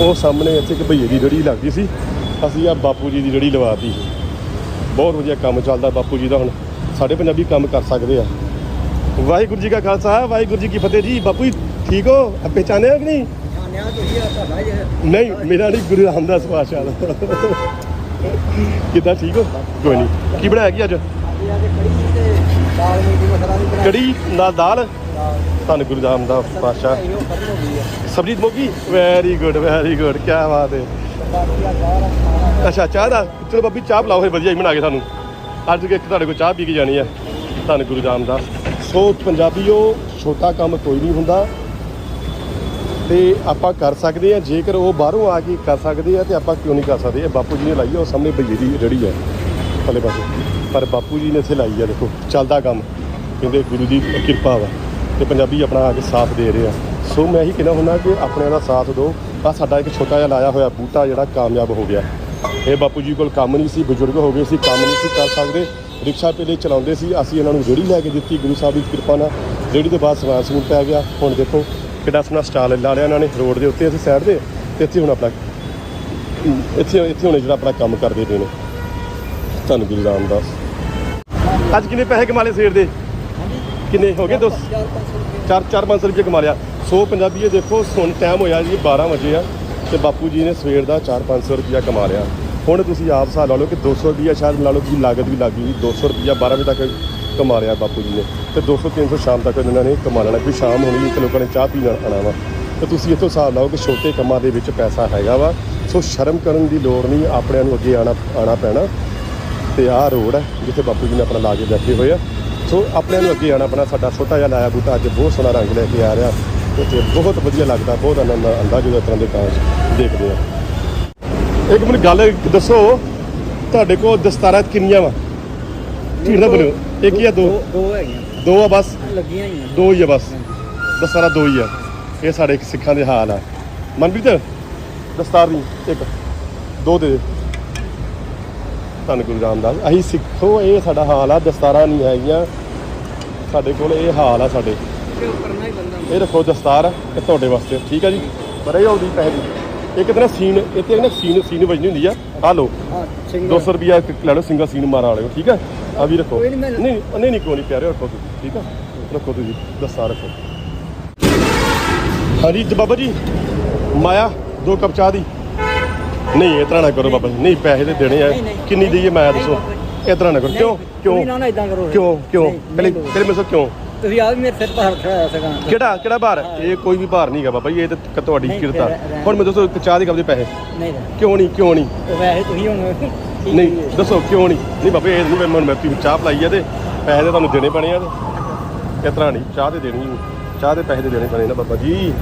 ਉਹ ਸਾਹਮਣੇ ਇੱਥੇ ਇੱਕ ਭਈਏ ਦੀ ਰੜੀ ਲੱਗਦੀ ਸੀ। ਅਸੀਂ ਆ ਬਾਪੂ ਜੀ ਦੀ ਰੜੀ ਲਵਾਤੀ ਬਹੁਤ ਵਧੀਆ ਕੰਮ ਚੱਲਦਾ ਬਾਪੂ ਜੀ ਦਾ ਹੁਣ। ਸਾਡੇ ਪੰਜਾਬੀ ਕੰਮ ਕਰ ਸਕਦੇ ਆ। ਵਾਹਿਗੁਰੂ ਜੀ ਕਾ ਖਾਲਸਾ ਵਾਹਿਗੁਰੂ ਜੀ ਕੀ ਫਤਿਹ ਜੀ। ਬਾਪੂ ਜੀ ਠੀਕ ਹੋ? ਪਹਿਚਾਣਿਆ ਕਿ ਨਹੀਂ? ਨਹੀਂ ਮੇਰਾ ਨਹੀਂ ਗੁਰੂ ਰਾਮਦਾਸ ਪਾਸ਼ਾ ਦਾ। ਕਿੱਦਾਂ ਠੀਕ ਹੋ? ਕੋਈ ਨਹੀਂ। ਕੀ ਬਣਾਇਆ ਕੀ ਅੱਜ? ਸਾਡੀ ਅੱਜ ਕੜੀ ਤੇ ਦਾਲ ਮੀਟ ਮਸਲਾ ਨਹੀਂ ਬਣਾਇਆ ਕੜੀ ਨਾਲ ਦਾਲ। ਧੰਨ ਗੁਰੂ ਰਾਮਦਾਸ ਪਾਸ਼ਾ ਇਹ ਮੋਗੀ ਵੈਰੀ ਗੁੱਡ ਵੈਰੀ ਗੁੱਡ ਕੀ ਬਾਤ ਹੈ। ਅੱਛਾ, ਚਾਹ ਦਾ, ਚਲੋ ਬੱਬੀ, ਚਾਹ ਪਿਲਾਓ, ਫਿਰ ਵਧੀਆ ਹੀ ਬਣਾ ਕੇ ਸਾਨੂੰ। ਅੱਜ ਇੱਕ ਤੁਹਾਡੇ ਕੋਲ ਚਾਹ ਪੀ ਕੇ ਜਾਣੀ ਹੈ ਧੰਨ ਗੁਰੂ ਰਾਮਦਾਸ ਸੋ, ਪੰਜਾਬੀਓ, ਛੋਟਾ ਕੰਮ ਕੋਈ ਨਹੀਂ ਹੁੰਦਾ। ਤੇ ਆਪਾਂ ਕਰ ਸਕਦੇ ਆ, ਜੇਕਰ ਉਹ ਬਾਹਰੋਂ ਆ ਕੇ ਕਰ ਸਕਦੇ ਆ, ਤੇ ਆਪਾਂ ਕਿਉਂ ਨਹੀਂ ਕਰ ਸਕਦੇ? ਇਹ ਬਾਪੂ ਜੀ ਨੇ ਲਾਈ ਆ, ਉਹ ਸਾਹਮਣੇ ਭਈਏ ਦੀ ਰੜੀ ਹੈ ਪੱਲੇ ਪਾਸੇ। ਪਰ ਬਾਪੂ ਜੀ ਨੇ ਇੱਥੇ ਲਾਈ ਆ, ਦੇਖੋ, ਚੱਲਦਾ ਕੰਮ। ਕਹਿੰਦੇ ਗੁਰੂ ਦੀ ਕਿਰਪਾ ਵਾ। ਤੇ ਪੰਜਾਬੀ ਆਪਣਾ ਆ ਕੇ ਸਾਥ ਦੇ ਰਹੇ ਆ। ਸੋ ਮੈਂ ਇਹੀ ਕਹਿਣਾ ਹੁੰਦਾ ਕਿ ਆਪਣਿਆਂ ਦਾ ਸਾਥ ਦਿਓ। ਆ ਸਾਡਾ ਇੱਕ ਛੋਟਾ ਜਿਹਾ ਲਾਇਆ ਹੋਇਆ ਬੂਟਾ ਜਿਹੜਾ ਕਾਮਯਾਬ ਹੋ ਗਿਆ। ਇਹ ਬਾਪੂ ਜੀ ਕੋਲ ਕੰਮ ਨਹੀਂ ਸੀ, ਬਜ਼ੁਰਗ ਹੋ ਗਏ ਸੀ, ਕੰਮ ਨਹੀਂ ਸੀ ਕਰ ਸਕਦੇ। ਰਿਕਸ਼ਾ ਪਹਿਲੇ ਚਲਾਉਂਦੇ ਸੀ। ਅਸੀਂ ਇਹਨਾਂ ਨੂੰ ਰੇੜੀ ਲੈ ਕੇ ਦਿੱਤੀ ਗੁਰੂ ਸਾਹਿਬ ਦੀ ਕਿਰਪਾ ਨਾਲ। ਰੇੜੀ ਦੇ ਬਾਅਦ ਸਮਾਨ ਸਮੂਨ ਪੈ ਗਿਆ। ਹੁਣ ਦੇਖੋ ਕਿੱਡਾ ਸੋਹਣਾ ਸਟਾਲ ਲਾ ਲਿਆ ਇਹਨਾਂ ਨੇ ਰੋਡ ਦੇ ਉੱਤੇ, ਅਸੀਂ ਸਾਈਡ ਦੇ ਤੇ ਇੱਥੇ ਹੁਣ ਆਪਣਾ ਇੱਥੇ ਇੱਥੇ ਹੁਣ ਜਿਹੜਾ ਆਪਣਾ ਕੰਮ ਕਰਦੇ ਪਏ ਨੇ। ਧੰਨ ਗੁਰੂ ਰਾਮਦਾਸ। ਅੱਜ ਕਿੰਨੇ ਪੈਸੇ ਕਮਾ ਲਏ ਸਵੇਰ ਦੇ? ਕਿੰਨੇ ਹੋ ਗਏ ਦੋ ਚਾਰ ਪੰਜ ਸੌ ਰੁਪਏ। ਚਾਰ ਚਾਰ 500 ਰੁਪਏ ਕਮਾ ਲਿਆ। ਸੋ ਪੰਜਾਬੀ ਇਹ ਦੇਖੋ ਹੁਣ ਟਾਈਮ ਹੋਇਆ ਜੀ 12 ਵਜੇ ਆ ਤੇ ਬਾਪੂ ਜੀ ਨੇ ਸਵੇਰ ਦਾ 4-500 ਰੁਪਇਆ ਕਮਾ ਲਿਆ। ਹੁਣ ਤੁਸੀਂ ਆਪ ਹਿਸਾਬ ਲਾ ਲਓ ਕਿ 200 ਰੁਪਇਆ ਸ਼ਾਇਦ ਲਾ ਲਓ ਕਿ ਲਾਗਤ ਵੀ ਲੱਗ ਗਈ 200 ਰੁਪਇਆ 12 ਵਜੇ ਤੱਕ ਕਮਾ ਲਿਆ ਬਾਪੂ ਜੀ ਨੇ। ਤੇ 200 300 ਸ਼ਾਮ ਤੱਕ ਇਹਨਾਂ ਨੇ ਕਮਾ ਲੈਣਾ ਕੋਈ ਸ਼ਾਮ ਹੋਣੀ ਇੱਕ ਲੋਕਾਂ ਨੇ ਚਾਹ ਪੀਣ ਆਉਣਾ ਵਾ। ਤੇ ਤੁਸੀਂ ਇੱਥੋਂ ਹਿਸਾਬ ਲਾਓ ਕਿ ਛੋਟੇ ਕੰਮਾਂ ਦੇ ਵਿੱਚ ਪੈਸਾ ਹੈਗਾ ਵਾ। ਸੋ ਸ਼ਰਮ ਕਰਨ ਦੀ ਲੋੜ ਨਹੀਂ ਆਪਣਿਆਂ ਨੂੰ ਅੱਗੇ ਆਣਾ ਆਣਾ ਪੈਣਾ। ਤੇ ਆਹ ਰੋਡ ਹੈ ਜਿੱਥੇ ਬਾਪੂ ਜੀ ਨੇ ਆਪਣਾ ਲਾ ਕੇ ਬੈਠੇ ਹੋਏ ਆ। ਸੋ ਆਪਣਿਆਂ ਨੂੰ ਅੱਗੇ ਆਣਾ ਆਪਣਾ ਸਾਡਾ ਛੋਟਾ ਜਿਹਾ ਲਾਇਆ ਬੂਟਾ ਅੱਜ ਬਹੁਤ ਸੋਹਣਾ ਰੰਗ ਲੈ ਕੇ ਆ ਰਿਹਾ। ਤੇ ਬਹੁਤ ਵਧੀਆ ਲੱਗਦਾ ਬਹੁਤ ਆਨੰਦ ਆਉਂਦਾ ਜਦੋਂ ਇਸ ਤਰ੍ਹਾਂ ਦੇ ਕਾਂਜ ਦੇਖਦੇ ਆ ਇੱਕ ਮੈਨੂੰ ਗੱਲ ਦੱਸੋ ਤੁਹਾਡੇ ਕੋਲ ਦਸਤਾਰਾਂ ਕਿੰਨੀਆਂ ਵਾ? ਨਾ ਬੋਲਿਓ ਇੱਕ ਜਾਂ ਦੋ? ਦੋ ਹੈਗੀਆਂ। ਦੋ ਆ ਬਸ? ਲੱਗੀਆਂ ਹੀ ਆ ਦੋ ਹੀ ਆ ਬਸ। ਦਸਤਾਰਾਂ ਦੋ ਹੀ ਆ। ਇਹ ਸਾਡੇ ਇੱਕ ਸਿੱਖਾਂ ਦੇ ਹਾਲ ਆ। ਮਨਪ੍ਰੀਤ ਦਸਤਾਰ ਨਹੀਂ ਇੱਕ। ਦੋ ਦੇ। ਦੇ ਧੰਨ ਗੁਰੂ ਰਾਮਦਾਸ। ਅਸੀਂ ਸਿੱਖੋ ਇਹ ਸਾਡਾ ਹਾਲ ਆ। ਦਸਤਾਰਾਂ ਨਹੀਂ ਹੈਗੀਆਂ। ਸਾਡੇ ਕੋਲ ਇਹ ਹਾਲ ਆ ਸਾਡੇ। ਤੇ ਇਹ ਰੱਖੋ ਦਸਤਾਰ ਇਹ ਤੁਹਾਡੇ ਵਾਸਤੇ ਠੀਕ ਆ ਜੀ? ਪਰ ਇਹ ਆਉਂਦੀ ਪੈਸੇ ਦੀ। ਇੱਕ ਦਿਨ ਸੀਨ ਇੱਥੇ ਨਾ ਸੀਨ ਸੀਨ ਵੱਜਣੀ ਹੁੰਦੀ ਆ। ਆ ਲਓ ਹਾਂ ਸਿੰਘ 200 ਰੁਪਿਆ ਇੱਕ ਲੈ ਲਓ ਸਿੰਗਲ ਸੀਨ ਮਾਰਾ ਵਾਲੇ ਠੀਕ ਆ? ਆ ਵੀ ਰੱਖੋ। ਕੋਈ ਨੀ, ਮੈਂ- ਨਹੀਂ ਨਹੀਂ ਨਹੀਂ ਕੋਈ ਨਹੀਂ ਪਿਆਰੇ ਰੱਖੋ ਤੁਸੀਂ ਠੀਕ ਆ? ਰੱਖੋ ਤੁਸੀਂ ਦਸਤਾਰ ਰੱਖੋ। ਹਾਂਜੀ ਜੀ ਬਾਬਾ ਜੀ ਮਾਇਆ ਦੋ ਕੱਪ ਚਾਹ ਦੀ। ਨਹੀਂ ਇਸ ਤਰ੍ਹਾਂ ਨਾ ਕਰੋ ਬਾਬਾ ਜੀ ਨਹੀਂ ਪੈਸੇ ਤੇ ਦੇਣੇ ਆ। ਨਹੀਂ, ਨਹੀਂ। ਕਿੰਨੀ ਦਈਏ ਮਾਇਆ ਨਹੀਂ, ਦੱਸੋ? ਬਾਬਾ ਤਰ੍ਹਾਂ ਨਾ ਕਰੋ ਕਿਉਂ? ਕਿਉਂ? ਨਾ ਨਾ ਇਦਾਂ ਕਰੋ। ਕਿਉਂ? ਕਿਉਂ? ਪਹਿਲੇ ਪਹਿਲੇ ਮੈਨੂੰ ਕਿਉਂ? ਤੁਸੀਂ ਆਪ ਮੇਰੇ ਸਿਰ ਪਰ ਖੜਾ ਸਕਾਂ ਕਿਹੜਾ ਕਿਹੜਾ ਭਾਰ? ਇਹ ਕੋਈ ਵੀ ਭਾਰ ਨਹੀਂਗਾ ਬਾਬਾ ਜੀ ਇਹ ਤਾਂ ਤੁਹਾਡੀ ਕਿਰਤਾ ਹੁਣ ਮੈਨੂੰ ਦੱਸੋ ਚਾਹ ਦੇ ਕੱਪ ਦੇ ਪੈਸੇ। ਨਹੀਂ ਕਿਉਂ ਨਹੀਂ ਕਿਉਂ ਨਹੀਂ? ਵੈਸੇ ਤੁਸੀਂ ਹੁਣ ਨਹੀਂ? ਦੱਸੋ ਕਿਉਂ ਨਹੀਂ? ਨਹੀਂ ਬਾਬੇ ਇਹ ਨਹੀਂ ਮੈਂ ਮੈਂ ਚਾਹ ਪਲਾਈ ਆ ਤੇ ਪੈਸੇ ਤੇ ਤੁਹਾਨੂੰ ਦੇਣੇ ਪੈਣੇ ਆ ਤੇ। ਇਸ ਤਰ੍ਹਾਂ ਨਹੀਂ ਚਾਹ ਤੇ ਦੇਣੀ ਚਾਹ ਦੇ ਪੈਸੇ ਤੇ ਦੇਣੇ ਪੈਣੇ ਨਾ ਬਾਬਾ ਜੀ।